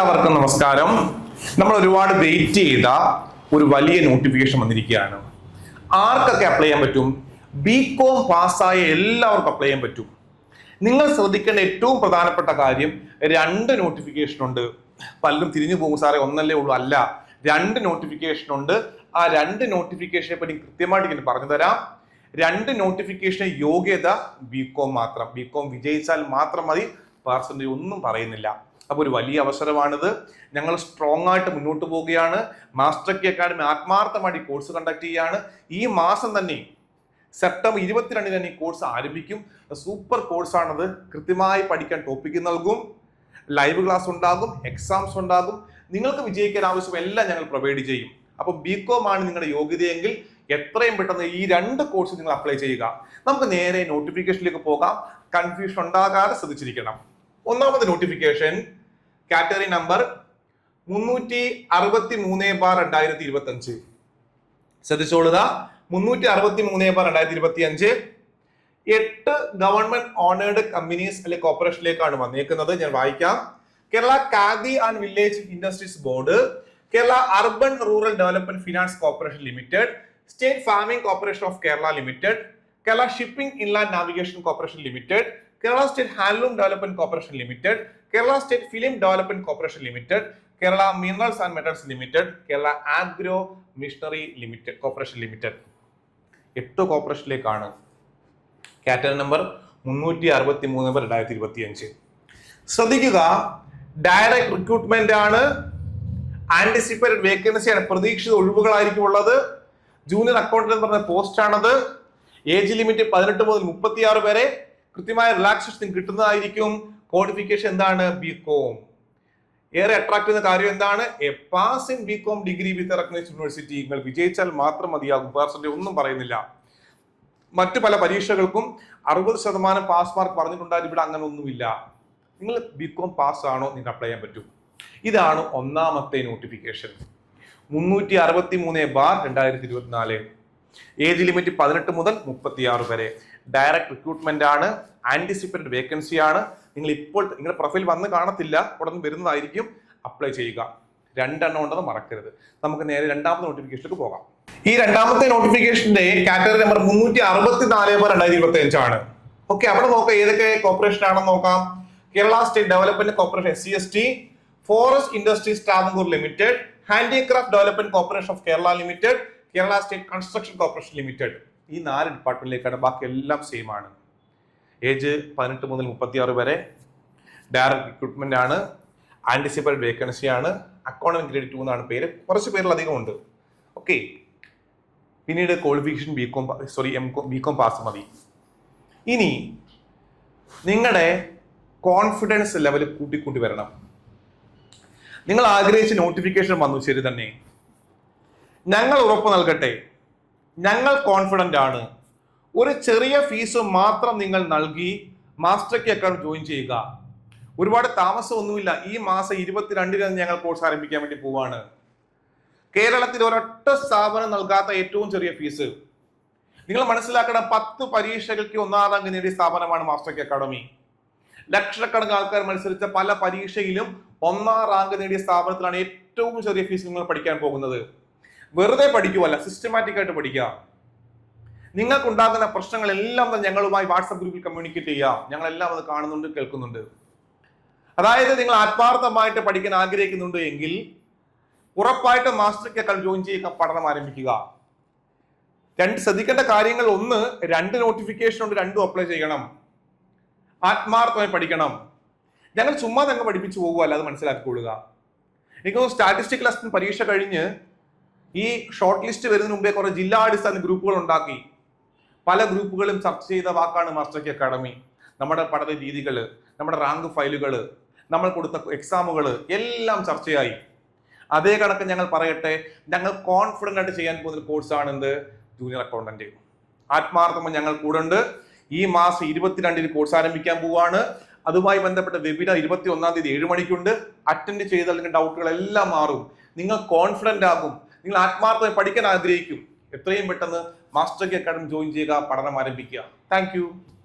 എല്ലാവർക്കും നമസ്കാരം. നമ്മൾ ഒരുപാട് വെയിറ്റ് ചെയ്ത ഒരു വലിയ നോട്ടിഫിക്കേഷൻ വന്നിരിക്കുകയാണ്. ആർക്കൊക്കെ അപ്ലൈ ചെയ്യാൻ പറ്റും? ബി കോം പാസ്സായ എല്ലാവർക്കും അപ്ലൈ ചെയ്യാൻ പറ്റും. നിങ്ങൾ ശ്രദ്ധിക്കേണ്ട ഏറ്റവും പ്രധാനപ്പെട്ട കാര്യം രണ്ട് നോട്ടിഫിക്കേഷൻ ഉണ്ട്. പലരും തിരിഞ്ഞു പോകും സാറേ ഒന്നല്ലേ ഉള്ളൂ. അല്ല രണ്ട് നോട്ടിഫിക്കേഷൻ ഉണ്ട്. ആ രണ്ട് നോട്ടിഫിക്കേഷനെ പറ്റി കൃത്യമായിട്ട് ഇങ്ങനെ പറഞ്ഞു തരാം. രണ്ട് നോട്ടിഫിക്കേഷൻ യോഗ്യത ബി കോം മാത്രം. ബി കോം വിജയിച്ചാൽ മാത്രം മതി. പേഴ്സന്റേജ് ഒന്നും പറയുന്നില്ല. അപ്പോൾ ഒരു വലിയ അവസരമാണിത്. ഞങ്ങൾ സ്ട്രോങ് ആയിട്ട് മുന്നോട്ട് പോവുകയാണ്. മാസ്റ്റർ കി അക്കാഡമി ആത്മാർത്ഥമായിട്ട് കോഴ്സ് കണ്ടക്ട് ചെയ്യുകയാണ്. ഈ മാസം തന്നെ സെപ്റ്റംബർ ഇരുപത്തിരണ്ടിന് തന്നെ ഈ കോഴ്സ് ആരംഭിക്കും. സൂപ്പർ കോഴ്സാണത് കൃത്യമായി പഠിക്കാൻ ടോപ്പിക്ക് നൽകും. ലൈവ് ക്ലാസ് ഉണ്ടാകും എക്സാംസ് ഉണ്ടാകും. നിങ്ങൾക്ക് വിജയിക്കാൻ ആവശ്യം എല്ലാം ഞങ്ങൾ പ്രൊവൈഡ് ചെയ്യും. അപ്പോൾ ബി കോം ആണ് നിങ്ങളുടെ യോഗ്യതയെങ്കിൽ എത്രയും പെട്ടെന്ന് ഈ രണ്ട് കോഴ്സ് നിങ്ങൾ അപ്ലൈ ചെയ്യുക. നമുക്ക് നേരെ നോട്ടിഫിക്കേഷനിലേക്ക് പോകാം. കൺഫ്യൂഷൻ ഉണ്ടാകാതെ ശ്രദ്ധിച്ചിരിക്കണം. ഒന്നാമത്തെ നോട്ടിഫിക്കേഷൻ കാറ്റഗറി നമ്പർ മുന്നൂറ്റി അറുപത്തി മൂന്ന് ബാർ രണ്ടായിരത്തി ഇരുപത്തി അഞ്ച് ശ്രദ്ധിച്ചോളുക. മുന്നൂറ്റി അറുപത്തി മൂന്ന് ബാർ രണ്ടായിരത്തി ഇരുപത്തി അഞ്ച് എട്ട് ഗവൺമെന്റ് ഓണേഡ് കമ്പനീസ് അല്ലെ കോർപ്പറേഷനിലേക്കാണ് വന്നേക്കുന്നത്. ഞാൻ വായിക്കാം. Kerala Khadi and Village Industries Board Kerala Urban Rural Development Finance Corporation Limited State Farming Corporation of Kerala Limited Kerala Shipping Inland Navigation Corporation Limited Kerala State Handloom Development Corporation Limited Kerala State Film Development Corporation Limited Kerala Minerals and Metals Limited Kerala Agro Machinery Limited Corporation Limited എട്ട് കോർപ്പറേഷനിലേക്കാണ് category number മുന്നൂറ്റി അറുപത്തി മൂന്ന് രണ്ടായിരത്തി ഇരുപത്തി അഞ്ച് ശ്രദ്ധിക്കുക direct recruitment ആണ്. ആന്റിസിപ്പേറ്റഡ് വേക്കൻസിയാണ് പ്രതീക്ഷിത ഒഴിവുകളായിരിക്കും ഉള്ളത്. ജൂനിയർ അക്കൗണ്ടന്റ് എന്ന് പറഞ്ഞ പോസ്റ്റ് ആണത്. ഏജ് ലിമിറ്റ് പതിനെട്ട് മുതൽ മുപ്പത്തിയാറ് വരെ. കൃത്യമായ റിലാക്സേഷൻ കിട്ടുന്നതായിരിക്കും. ക്വാളിഫിക്കേഷൻ എന്താണ്? ബി കോം ഏറെ അട്രാക്ട് ചെയ്യുന്ന കാര്യം എന്താണ്? A pass in B com degree with recognised university നിങ്ങൾ വിജയിച്ചാൽ മാത്രം മതിയാകും. പേഴ്സന്റെ ഒന്നും പറയുന്നില്ല. മറ്റു പല പരീക്ഷകൾക്കും അറുപത് ശതമാനം പാസ് മാർക്ക് പറഞ്ഞിട്ടുണ്ടായത് ഇവിടെ അങ്ങനെ ഒന്നുമില്ല നിങ്ങൾ ബി കോം പാസ് ആണോ? നിങ്ങൾക്ക് അപ്ലൈ ചെയ്യാൻ പറ്റും. ഇതാണ് ഒന്നാമത്തെ നോട്ടിഫിക്കേഷൻ മുന്നൂറ്റി അറുപത്തി മൂന്ന് ബാർ രണ്ടായിരത്തി ഇരുപത്തിനാല് ഏജ് ലിമിറ്റ് പതിനെട്ട് മുതൽ മുപ്പത്തിയാറ് വരെ. ഡയറക്ട് റിക്രൂട്ട്മെന്റ് ആണ് ആന്റിസിപ്പേറ്റഡ് വേക്കൻസി ആണ്. നിങ്ങൾ ഇപ്പോൾ നിങ്ങളുടെ പ്രൊഫൈൽ വന്ന് കാണത്തില്ല ഉടൻ വരുന്നതായിരിക്കും അപ്ലൈ ചെയ്യുക. രണ്ടെണ്ണം ഉണ്ടെന്ന് മറക്കരുത്. നമുക്ക് നേരെ രണ്ടാമത്തെ നോട്ടിഫിക്കേഷനിലേക്ക് പോകാം. ഈ രണ്ടാമത്തെ നോട്ടിഫിക്കേഷന്റെ കാറ്റഗറി നമ്പർ മുന്നൂറ്റി അറുപത്തി നാല് ബാർ രണ്ടായിരത്തി ഇരുപത്തി അഞ്ചാണ് ഓക്കെ അവിടെ നോക്കാം ഏതൊക്കെ കോർപ്പറേഷൻ ആണെന്ന് നോക്കാം. Kerala State Development Corporation S C S T Forest Industries Travancore Limited Handicraft Development Corporation of Kerala Limited Kerala State Construction Corporation Limited ഈ നാല് ഡിപ്പാർട്ട്മെന്റിലേക്കാണ് ബാക്കി എല്ലാം സെയിം ആണ്. ഏജ് പതിനെട്ട് മുതൽ മുപ്പത്തിയാറ് വരെ ഡയറക്ട് റിക്രൂട്ട്മെന്റ് ആണ്. ആന്റിസിപ്പേറ്റഡ് വേക്കൻസി ആണ്. അക്കൗണ്ടന്റ് ക്രെഡിറ്റ് ടു എന്നാണ് പേര്. കുറച്ച് പേരിലധികം ഉണ്ട്. ഓക്കെ പിന്നീട് qualification B com sorry M com B com pass മതി. ഇനി നിങ്ങളുടെ കോൺഫിഡൻസ് ലെവൽ കൂട്ടിക്കൂട്ടി വരണം. നിങ്ങൾ ആഗ്രഹിച്ച നോട്ടിഫിക്കേഷൻ വന്നു ശരി തന്നെ. ഞങ്ങൾ ഉറപ്പ് നൽകട്ടെ. ഞങ്ങൾ കോൺഫിഡന്റ് ആണ്. ഒരു ചെറിയ ഫീസ് മാത്രം നിങ്ങൾ നൽകി മാസ്റ്റർ അക്കൗണ്ട് ജോയിൻ ചെയ്യുക. ഒരുപാട് താമസമൊന്നുമില്ല. ഈ മാസം ഇരുപത്തിരണ്ടിനാണ് ഞങ്ങൾ കോഴ്സ് ആരംഭിക്കാൻ വേണ്ടി പോവാണ്. കേരളത്തിൽ ഒരൊറ്റ സ്ഥാപനം നൽകാത്ത ഏറ്റവും ചെറിയ ഫീസ് നിങ്ങൾ മനസ്സിലാക്കണം പത്ത് പരീക്ഷകൾക്ക് ഒന്നാം റാങ്ക് നേടിയ സ്ഥാപനമാണ് മാസ്റ്റർ അക്കാഡമി ലക്ഷക്കണക്കിന് ആൾക്കാർ മത്സരിച്ച പല പരീക്ഷയിലും ഒന്നാം റാങ്ക് നേടിയ സ്ഥാപനത്തിലാണ് ഏറ്റവും ചെറിയ ഫീസ് നിങ്ങൾ പഠിക്കാൻ പോകുന്നത്. വെറുതെ പഠിക്കുവല്ല സിസ്റ്റമാറ്റിക് ആയിട്ട് പഠിക്കുക. നിങ്ങൾക്കുണ്ടാകുന്ന പ്രശ്നങ്ങളെല്ലാം തന്നെ ഞങ്ങളുമായി വാട്സപ്പ് ഗ്രൂപ്പിൽ കമ്മ്യൂണിക്കേറ്റ് ചെയ്യാം ഞങ്ങളെല്ലാം അത് കാണുന്നുണ്ട് കേൾക്കുന്നുണ്ട്. അതായത് നിങ്ങൾ ആത്മാർത്ഥമായിട്ട് പഠിക്കാൻ ആഗ്രഹിക്കുന്നുണ്ട് എങ്കിൽ ഉറപ്പായിട്ടും മാസ്റ്റർ കെക്കൽ ജോയിൻ ചെയ്യുക പഠനം ആരംഭിക്കുക. രണ്ട് ശ്രദ്ധിക്കേണ്ട കാര്യങ്ങൾ ഒന്ന് രണ്ട് നോട്ടിഫിക്കേഷൻ ഉണ്ട് രണ്ടും അപ്ലൈ ചെയ്യണം. ആത്മാർത്ഥമായി പഠിക്കണം. ഞങ്ങൾ ചുമ്മാ തന്നെ പഠിപ്പിച്ചു പോകുക അല്ലാതെ മനസ്സിലാക്കിക്കൊള്ളുക. എനിക്ക് സ്റ്റാറ്റിസ്റ്റിക് ലെസ്റ്റിൻ പരീക്ഷ കഴിഞ്ഞ് ഈ ഷോർട്ട് ലിസ്റ്റ് വരുന്നതിന് മുമ്പേ കുറെ ജില്ലാടിസ്ഥാന ഗ്രൂപ്പുകൾ ഉണ്ടാക്കി. പല ഗ്രൂപ്പുകളും ചർച്ച ചെയ്ത വാക്കാണ് മാസ്റ്റർ അക്കാഡമി. നമ്മുടെ പഠന രീതികൾ നമ്മുടെ റാങ്ക് ഫയലുകൾ നമ്മൾ കൊടുത്ത എക്സാമുകൾ എല്ലാം ചർച്ചയായി. അതേ കണക്ക് ഞങ്ങൾ പറയട്ടെ ഞങ്ങൾ കോൺഫിഡന്റ് ആയിട്ട് ചെയ്യാൻ പോകുന്ന കോഴ്സാണ് എന്ത്? ജൂനിയർ അക്കൗണ്ടന്റ് ആത്മാർത്ഥമായി ഞങ്ങൾ കൂടെ ഉണ്ട് ഈ മാസം ഇരുപത്തിരണ്ടിന് കോഴ്സ് ആരംഭിക്കാൻ പോവാണ്. അതുമായി ബന്ധപ്പെട്ട വെബിനാർ ഇരുപത്തി ഒന്നാം തീയതി ഏഴ് മണിക്കുണ്ട്. അറ്റൻഡ് ചെയ്താൽ നിങ്ങളുടെ ഡൗട്ടുകളെല്ലാം മാറും. നിങ്ങൾ കോൺഫിഡന്റ് ആകും. നിങ്ങൾ ആത്മാർത്ഥമായി പഠിക്കാൻ ആഗ്രഹിക്കും. എത്രയും പെട്ടെന്ന് മാസ്റ്റർ അക്കാഡമി ജോയിൻ ചെയ്യുക പഠനം ആരംഭിക്കുക. താങ്ക്